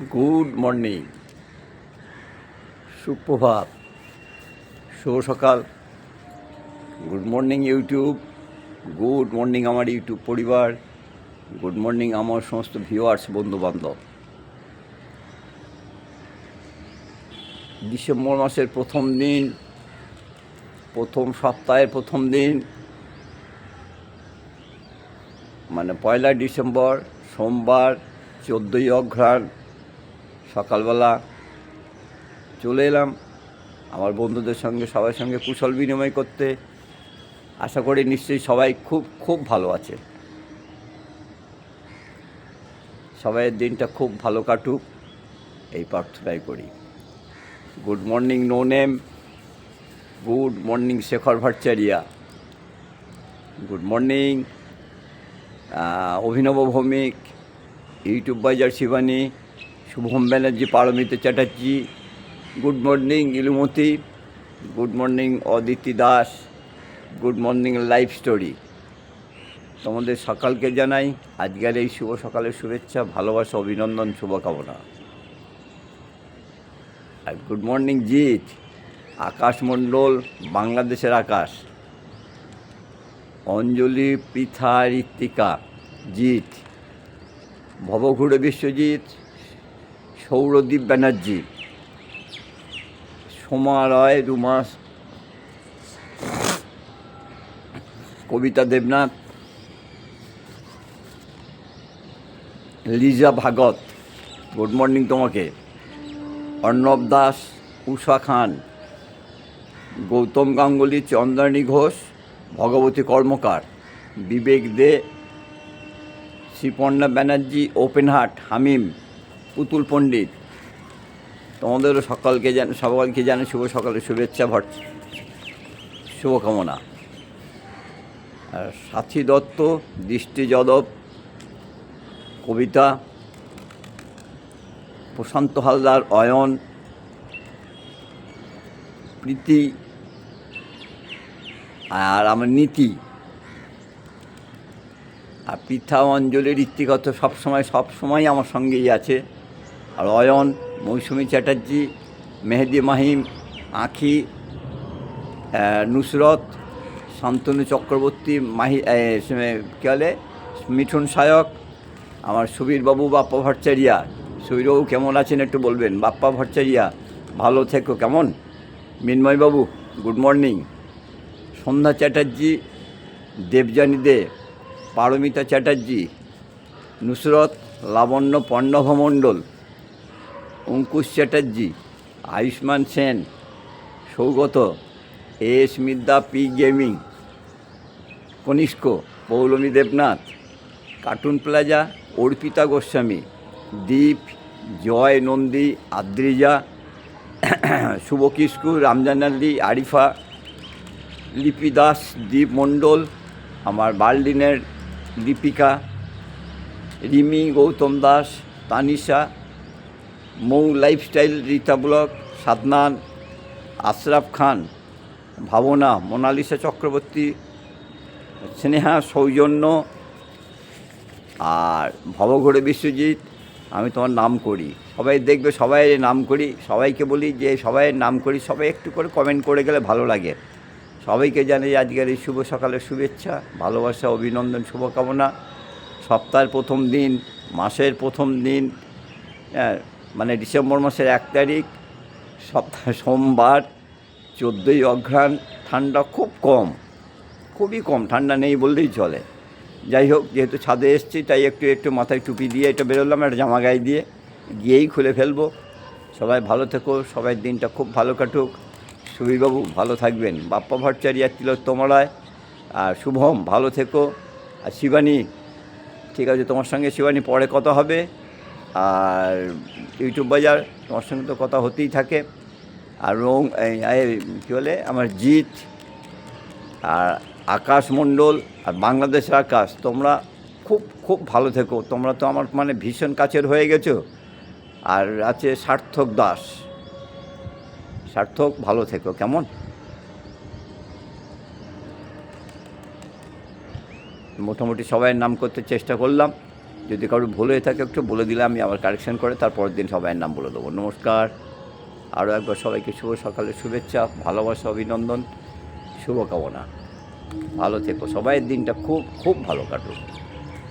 Good morning. সুপ্রভাত। শুভ সকাল। Good morning YouTube. Good morning আমার ইউটিউব পরিবার। গুড মর্নিং আমার সমস্ত ভিউয়ার্স, বন্ধুবান্ধব। ডিসেম্বর মাসের প্রথম দিন, প্রথম সপ্তাহের প্রথম দিন মানে পয়লা ডিসেম্বর, সোমবার, চোদ্দোই অঘ্রাণ। সকালবেলা চলে এলাম। আমার বন্ধুদের সঙ্গে, সবার সঙ্গে কুশল বিনিময় করতে। আশা করি নিশ্চয়ই সবাই খুব খুব ভালো আছে। সবাইয়ের দিনটা খুব ভালো কাটুক, এই প্রার্থনাই করি। Good morning, no name. Good morning, Shekhar Bhattacharya good morning Abhinav Bhowmik, YouTube Bazar Shivani. Shubham Banerjee, Paramita Chatterjee, good morning Ilumati, good morning Aditi Das, good morning life story. তোমাদের সকালকে জানাই আজকের এই শুভ সকালের শুভেচ্ছা, ভালোবাসা, অভিনন্দন, শুভকামনা। আর গুড মর্নিং জিৎ, আকাশ মণ্ডল, বাংলাদেশের আকাশ। অঞ্জলি, পৃথা, ঋত্বিকা, জিৎ। ভবঘুরে বিশ্বজিৎ সৌরদীপ ব্যানার্জি। সোমা রায় রুমাস কবিতা দেবনাথ, লিজা ভাগত, গুড মর্নিং তোমাকে। Arnab Das, Usha Khan, Gautam Ganguly Chandrani Ghosh, Bhagabati Karmakar, Bibek De, Sriparna Banerjee open heart Hamim. পুতুল পণ্ডিত। তোমাদেরও সকালকে জান, সকালকে জানে শুভ সকালের শুভেচ্ছা, ভট, শুভকামনা। আর সাথী দত্ত, দৃষ্টি যাদব, কবিতা, প্রশান্ত হালদার, অয়ন, প্রীতি, আর আমার নীতি। আর পৃথা অঞ্জলির ঋত্বিগত সবসময় সবসময় আমার সঙ্গেই আছে। আর অয়ন মৌসুমী চ্যাটার্জি, মেহেদি মাহিম, আখি নুসরত, শান্তনু চক্রবর্তী, মাহি কী বলে, মিঠুন সায়ক আমার সুবীরবাবু বাপ্পা ভট্টাচারিয়া সুবীরবাবু কেমন আছেন একটু বলবেন? বাপ্পা ভট্টাচারিয়া ভালো থেকো, কেমন? মিন্ময়বাবু good morning. Sandhya Chatterjee, Debjani De, Paramita Chatterjee, Nusrat, Labanya পণ্যভমণ্ডল Ankush Chatterjee, Ayushman Sen, Sougata, S Midya P gaming, Kanishka, Poulami Debnath, cartoon plaza, Arpita Goswami, Deep, Joy Nandi, Adrija Shubho Kisku Ramjan Ali Arifa, Lipi Das, Deep Mondal, আমার বার্লিনের Deepika, Rimi Gautam Das, Tanisha Mou lifestyle Rita block Sadnan Ashraf Khan ভাবনা মোনালিসা চক্রবর্তী স্নেহা সৌজন্য আর ভবঘুরে বিশ্বজিৎ আমি তোমার নাম করি। সবাই দেখবে সবাই নাম করি। সবাইকে বলি যে সবাইয়ের নাম করি। সবাই একটু করে কমেন্ট করে গেলে ভালো লাগে। সবাইকে জানাই আজকের এই শুভ সকালের শুভেচ্ছা ভালোবাসা অভিনন্দন শুভকামনা। সপ্তাহের প্রথম দিন মাসের প্রথম দিন হ্যাঁ, মানে ডিসেম্বর মাসের এক তারিখ, সপ্তাহ সোমবার, চোদ্দোই অঘ্রাণ, ঠান্ডা খুব কম, খুবই কম, ঠান্ডা নেই বললেই চলে। যাই হোক, যেহেতু ছাদে এসেছি, তাই একটু একটু মাথায় টুপি দিয়ে এটা বেরোলাম, একটা জামা গায়ে দিয়ে, গিয়েই খুলে ফেলব। সবাই ভালো থেকো, সবাই দিনটা খুব ভালো কাটুক। সুবীরবাবু, ভালো থাকবেন। বাপ্পা ভট্টাচার্য তিলোত্তমরায় আর শুভম, ভালো থেকো। আর শিবানী, ঠিক আছে, তোমার সঙ্গে শিবানী পরে কথা হবে। আর ইউটিউব বাজার, তোমার সঙ্গে তো কথা হতেই থাকে। আর রং কী বলে, আমার জিৎ, আর আকাশ মণ্ডল, আর বাংলাদেশের আকাশ, তোমরা খুব খুব ভালো থেকো। তোমরা তো আমার মানে ভীষণ কাছের হয়ে গেছো। আর আছে সার্থক দাস। সার্থক, ভালো থেকো, কেমন? মোটামুটি সবাই নাম করতে চেষ্টা করলাম। যদি কারও ভুল হয়ে থাকে, একটু বলে দিলে আমি আবার কারেকশন করে, তারপরের দিন সবাইয়ের নাম বলে দেবো। নমস্কার। আরও একবার সবাইকে শুভ সকালের শুভেচ্ছা, ভালোবাসা, অভিনন্দন, শুভকামনা। ভালো থেকো। সবাইয়ের দিনটা খুব খুব ভালো কাটুক।